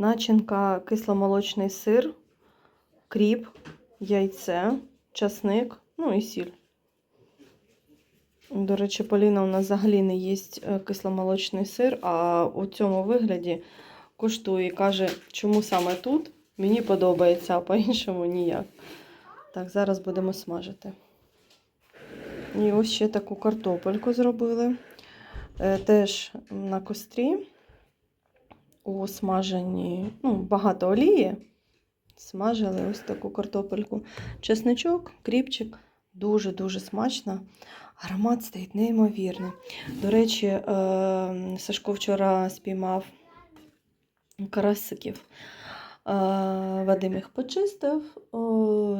Начинка кисломолочний сир, кріп, яйце, часник, ну і сіль. До речі, Поліна у нас взагалі не їсть е, кисломолочний сир, а у цьому вигляді коштує і каже, чому саме тут мені подобається, а по-іншому ніяк. Так, зараз будемо смажити. І ось ще таку картопельку зробили. Е, Теж на кострі у смаженні, ну, багато олії. Смажили ось таку картопельку. Чесничок, кріпчик. Дуже-дуже смачно. Аромат стоїть неймовірний. До речі, е, Сашко вчора спіймав карасиків. Е, Вадим їх почистив,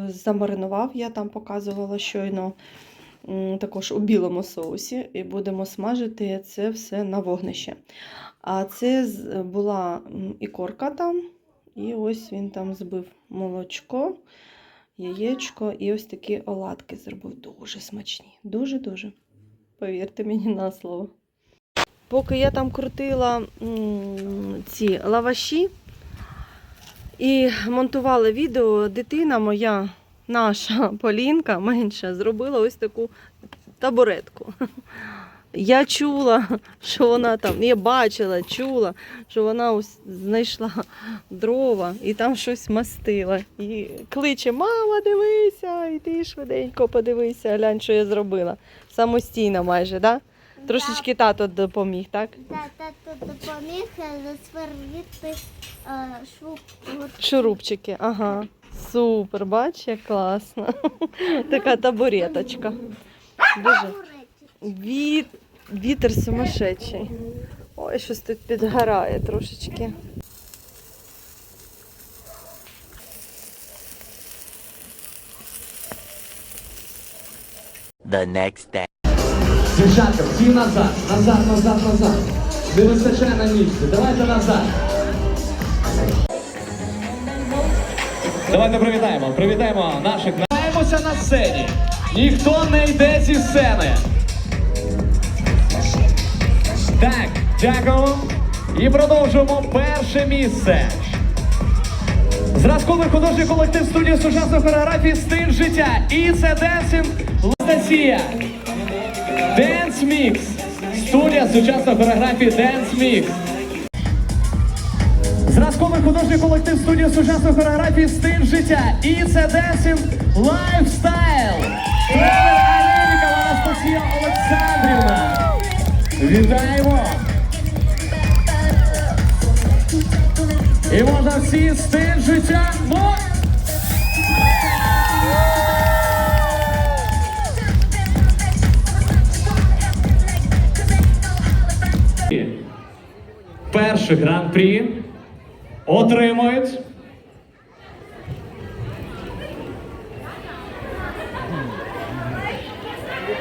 замаринував, я там показувала щойно також у білому соусі, і будемо смажити це все на вогнище. А це була ікорка там, і ось він там збив молочко, яєчко і ось такі оладки зробив. Дуже смачні. Дуже-дуже. Повірте мені на слово. Поки я там крутила ці лаваші і монтувала відео, дитина моя, наша Полінка менша, зробила ось таку табуретку. Я чула, що вона там, я бачила, чула, що вона ось знайшла дрова і там щось мастила. І кличе: Мама, дивися, іди швиденько подивися, глянь, що я зробила. Самостійно майже, да? Трошечки тато допоміг, так? Да, тато допоміг засверлити е. Шурупчики, ага. Супер, бач, як класно. Така табуреточка. Дуже. Віт... Вітер сумасшедший. Ой, щось тут підгорає трошечки. the next day. Дівчатка, всі назад, назад, назад, назад. Не вистачає на місці. Давайте назад. Давайте привітаємо, привітаємо наших. Маємося на сцені. Ніхто не йде зі сцени. Так, дякуємо. І продовжуємо перше місце. Зразковий художній колектив студії сучасної хореографії стиль життя. І це Денсінг Анастасія. Dance Mix. Студія сучасної хореографії Dance Mix. Художній колектив студії сучасної хореографії стиль життя. І це Dancing Lifestyle. Тренер Анастасія Олександрівна. Вітаємо! І можна всі стиль життя. Ну, Перший гран-прі отримують.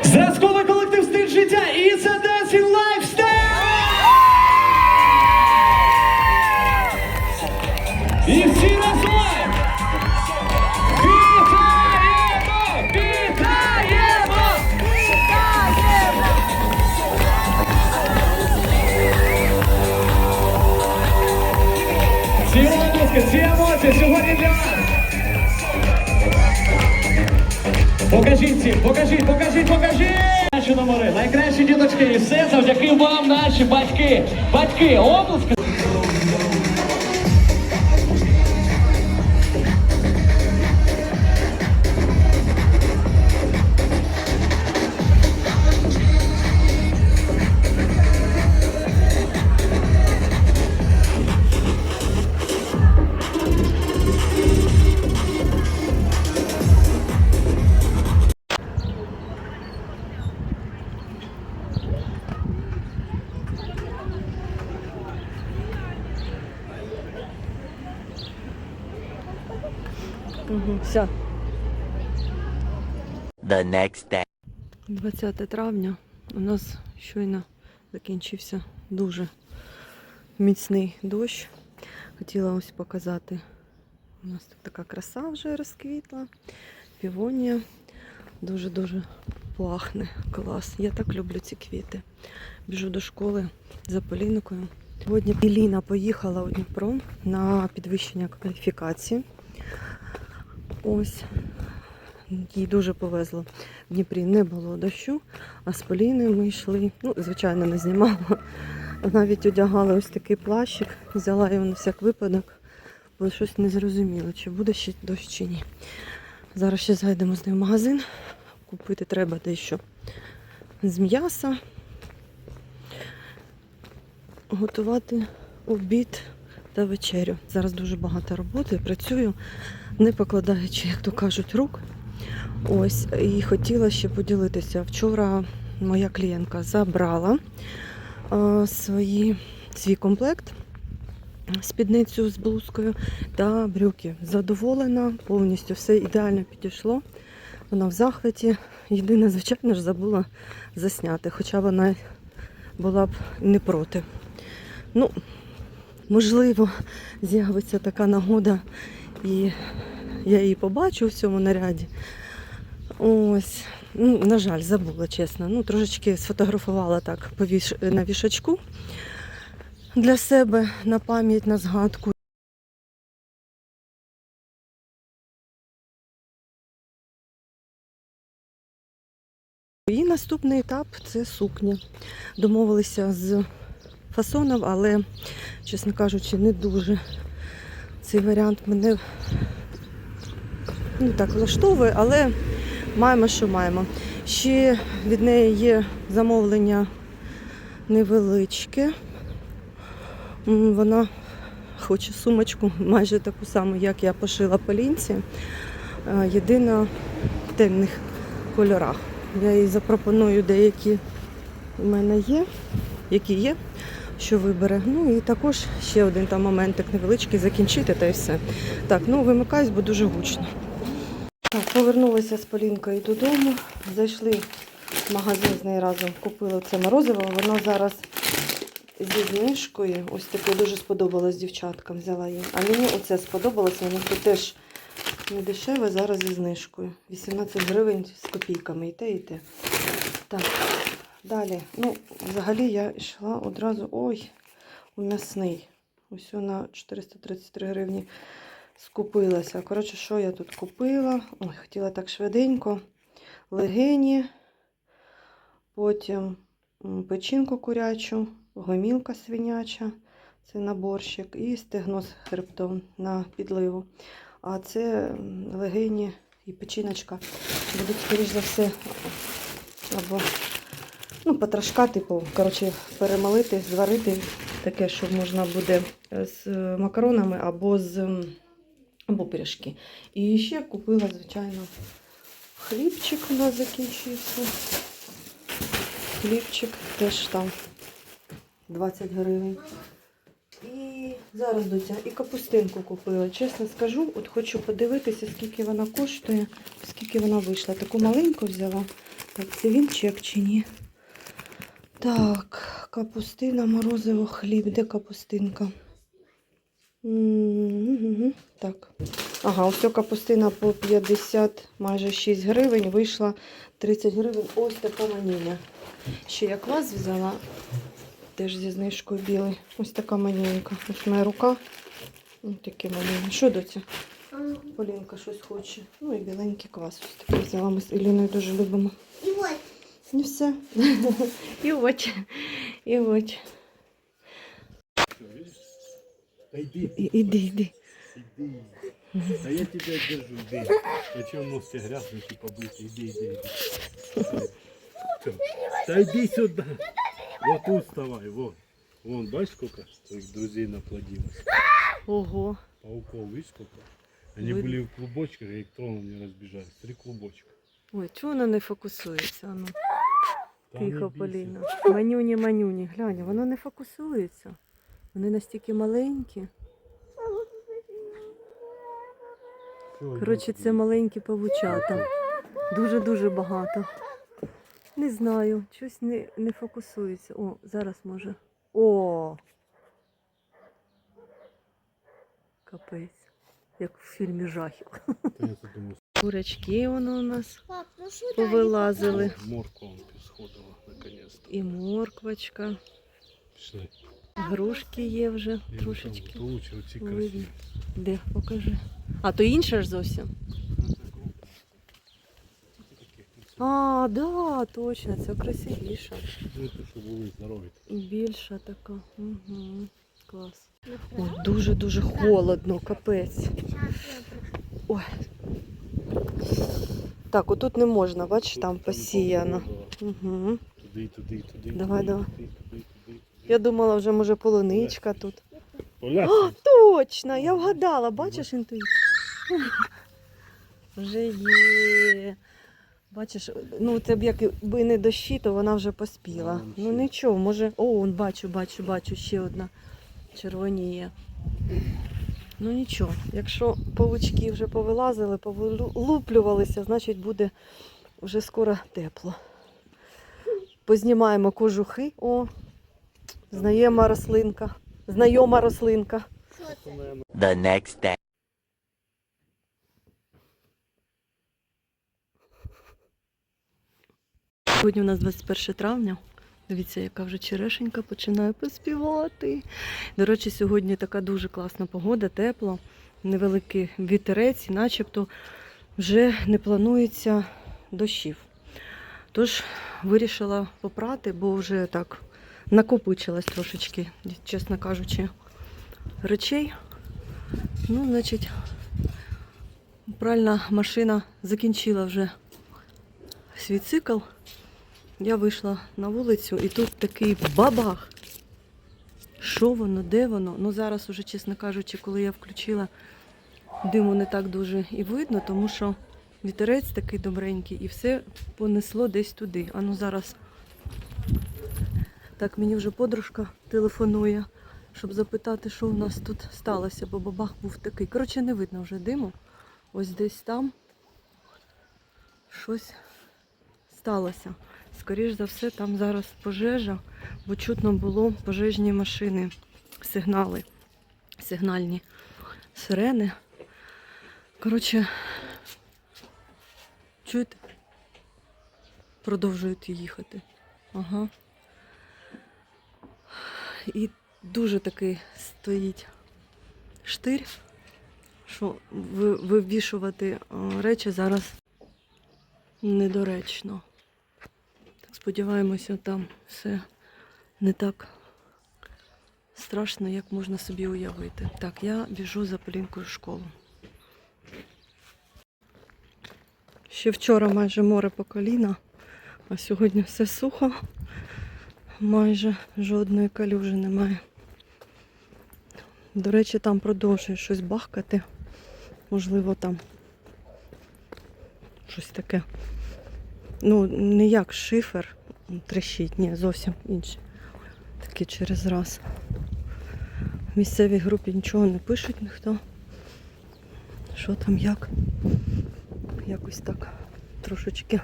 Зразковий колектив стиль життя і це Dancing Lifestyle! Всім, покажіть, покажіть, покажіть! Наші номери, найкращі діточки, і все завдяки вам, наші батьки. Батьки, обласки. The next day. 20 травня у нас щойно закінчився дуже міцний дощ. Хотіла ось показати. У нас тут така краса вже розквітла. Півонія. Дуже-дуже пахне. Клас. Я так люблю ці квіти. Біжу до школи за Полінкою. Сьогодні Еліна поїхала у Дніпро на підвищення кваліфікації. Ось їй дуже повезло. В Дніпрі не було дощу, а з Поліною ми йшли. Ну, звичайно, не знімала. Навіть одягала ось такий плащик, взяла його на всяк випадок, бо щось не зрозуміло, чи буде ще дощ чи ні. Зараз ще зайдемо з нею в магазин. Купити треба дещо з м'яса. Готувати обід та вечерю. Зараз дуже багато роботи. Працюю, не покладаючи, як то кажуть, рук. Ось, і хотіла ще поділитися. Вчора моя клієнтка забрала е, свої, свій комплект, спідницю з блузкою та брюки. Задоволена, повністю все ідеально підійшло. Вона в захваті. Єдине, звичайно ж, забула засняти, хоча вона була б не проти. Ну, можливо, з'явиться така нагода, і я її побачу в цьому наряді. Ось, ну, на жаль, забула, чесно. Ну, трошечки сфотографувала так по віш... на вішачку для себе на пам'ять, на згадку. І наступний етап це сукня. Домовилися з фасоном, але, чесно кажучи, не дуже цей варіант мене ну, так влаштовує, але маємо, що маємо. Ще від неї є замовлення невеличке. Вона хоче сумочку, майже таку саму, як я пошила Полінці. Е, Єдина в темних кольорах. Я їй запропоную деякі у мене є, які є, що вибере. Ну і також ще один там моментик невеличкий закінчити та й все. Так, ну вимикаюсь, бо дуже гучно. Так, повернулася з Полінкою додому. Зайшли в магазин з нею разом, купили це морозиво. Воно зараз зі знижкою. Ось таке дуже сподобалось дівчаткам. Взяла їм. А мені оце сподобалося. Воно тут теж не дешеве, зараз зі знижкою. 18 гривень з копійками. І те, і те. Так, далі. Ну, взагалі я йшла одразу. Ой, у м'ясний. Ось на 433 гривні скупилася. Коротше, що я тут купила? Ой, хотіла так швиденько. Легені, потім печінку курячу, гомілка свиняча, це на борщик, і стегно з хребтом на підливу. А це легені і печіночка будуть, скоріш за все, або ну, потрошка, типу, коротше, перемолити, зварити таке, що можна буде з е, макаронами або з або пиріжки. І ще купила, звичайно, хлібчик у нас закінчився. Хлібчик теж там 20 гривень. І зараз доця, і капустинку купила. Чесно скажу, от хочу подивитися, скільки вона коштує, скільки вона вийшла. Таку маленьку взяла. Так, це він чек чи ні? Так, капустина, морозиво, хліб. Де капустинка? М, Так. Ага, ось ця капустина по 50, майже 6 гривень, вийшла 30 гривень. Ось така манюня. Ще я квас взяла, теж зі знижкою білий. Ось така манюнька. Ось моя рука. Ось такі манюні. Що доця? Полінка щось хоче. Ну і біленький квас. Ось такий взяла. Ми з Іліною дуже любимо. І ось. І все. І очі. І І- Іди, іди иди. Да я тебя держу, иди. Зачем нос тебе грязный, типа быть? Иди, иди, иди. Всё. Да иди сюда. Вот тут вставай, вот. Вон, бачишь, сколько твоих друзей наплодилось? Ого. Пауков, видишь, сколько? Они Видно. были в клубочках, я их тронул, не разбежались. Три клубочка. Ой, чого вона не фокусується? Ну, Да не тихо, бейся. Поліна. Манюні, манюні. Глянь, воно не фокусується. Вони настільки маленькі. Коротше, це маленькі павучата. Дуже-дуже багато. Не знаю, щось не, не фокусується. О, зараз може. О! Капець. Як в фільмі жахів. Курячки воно у нас ну повилазили. морква сходила, наконец-то. І морквочка. Пішли. Грушки є вже І там трошечки. Оці Видно. красиві. Де, покажи. А, то інша ж зовсім. А, да, точно, це красивіша. Що були здорові. Більша така. Угу. Клас. О, дуже-дуже холодно, капець. Ой. Так, отут не можна, бачиш, там посіяно. Угу. Туди, туди, туди. Давай, туди, давай. Я думала, вже може полуничка тут. А, точно, я вгадала, бачиш інтуїцію? Вже є. Бачиш, ну це б якби не дощі, то вона вже поспіла. Ну нічого, може. О, он бачу, бачу, бачу, ще одна червоніє. Ну нічого, якщо павучки вже повилазили, повилуплювалися, значить буде вже скоро тепло. Познімаємо кожухи. О, знайома рослинка. Знайома рослинка. The next day. Сьогодні у нас 21 травня. Дивіться, яка вже черешенька починає поспівати. До речі, сьогодні така дуже класна погода, тепло, невеликий вітерець, і начебто вже не планується дощів. Тож вирішила попрати, бо вже так накопичилось трошечки, чесно кажучи, речей. Ну, значить, пральна машина закінчила вже свій цикл. Я вийшла на вулицю і тут такий бабах. Що воно, де воно? Ну зараз уже, чесно кажучи, коли я включила, диму не так дуже і видно, тому що вітерець такий добренький і все понесло десь туди. А ну зараз так мені вже подружка телефонує, щоб запитати, що у нас тут сталося, бо бабах був такий. Коротше, не видно вже диму. Ось десь там щось сталося. Скоріш за все, там зараз пожежа, бо чутно було пожежні машини, сигнали, сигнальні сирени. Коротше, чуєте? Продовжують їхати. Ага. І дуже такий стоїть штир, що вивішувати е, речі зараз недоречно. Так сподіваємося, там все не так страшно, як можна собі уявити. Так, я біжу за Полінкою в школу. Ще вчора майже море по коліна, а сьогодні все сухо. Майже жодної калюжі немає. До речі, там продовжує щось бахкати. Можливо, там щось таке. Ну, не як шифер трещить, ні, зовсім інше. Таке через раз. В місцевій групі нічого не пишуть ніхто. Що там, як? Якось так трошечки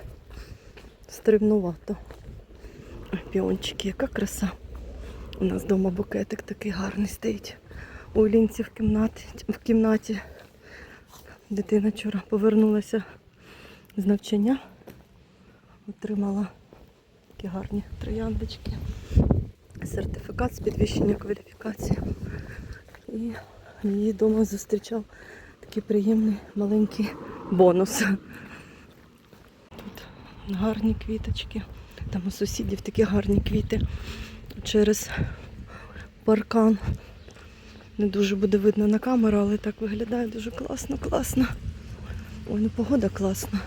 стривнувато. Ой, Піончики, яка краса. У нас вдома букетик такий гарний стоїть. У Лінці в кімнаті, в кімнаті. Дитина вчора повернулася з навчання. Отримала такі гарні трояндочки. Сертифікат з підвищення кваліфікації. І її вдома зустрічав такий приємний маленький бонус. Тут гарні квіточки. Там у сусідів такі гарні квіти через паркан. Не дуже буде видно на камеру, але так виглядає дуже класно, класно. Ой, ну погода класна.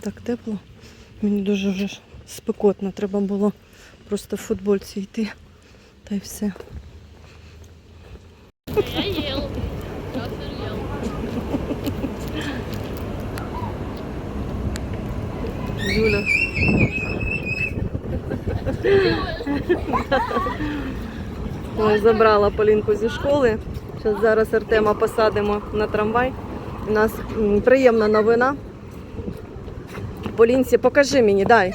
Так тепло. Мені дуже вже спекотно. Треба було просто в футбольці йти. Та й все. Юля. Забрала Полінку зі школи. Зараз Артема посадимо на трамвай. У нас приємна новина. Полінці, покажи мені, дай.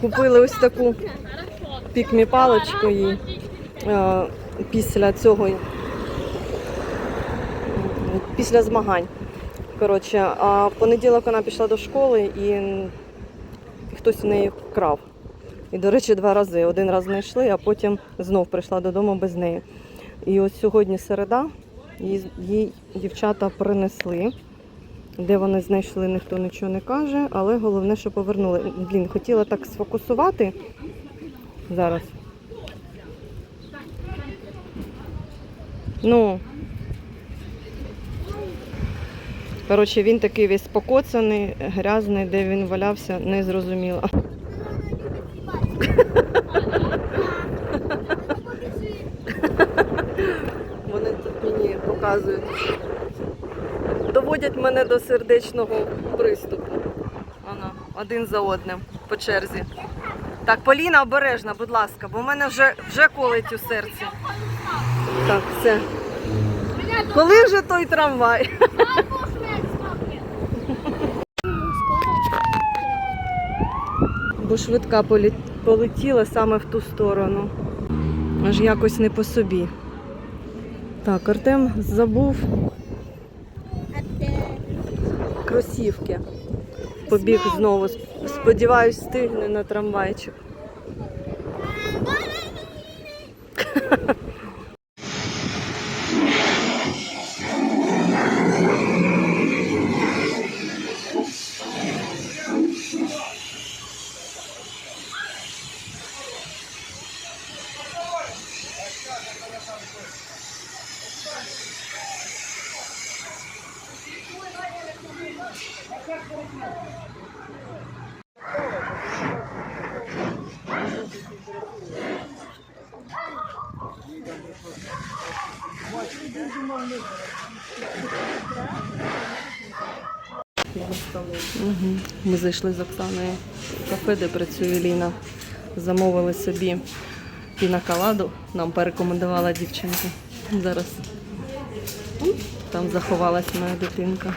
Купили ось таку пікмі паличку їй е, після цього. Після змагань. Коротше, а в понеділок вона пішла до школи і хтось у неї вкрав. І, до речі, два рази. Один раз знайшли, а потім знов прийшла додому без неї. І ось сьогодні середа, їй дівчата принесли. Де вони знайшли, ніхто нічого не каже, але головне, що повернули. Блін, хотіла так сфокусувати. Зараз. Ну. Коротше, він такий весь покоцаний, грязний, де він валявся, не зрозуміло. Вони тут мені показують. Доводять мене до сердечного приступу. Ано, один за одним по черзі. Так, Поліна обережна, будь ласка, бо в мене вже, вже колить у серці. Так, все. Коли вже той трамвай? Бо швидка полетіла саме в ту сторону. Аж якось не по собі. Так, Артем забув кросівки. Побіг знову. Сподіваюсь, стигне на трамвайчик. Угу. Ми зайшли з Оксаною в кафе, де працює Ліна. Замовили собі пінакаладу, Нам порекомендувала дівчинка. Зараз там заховалась моя дитинка.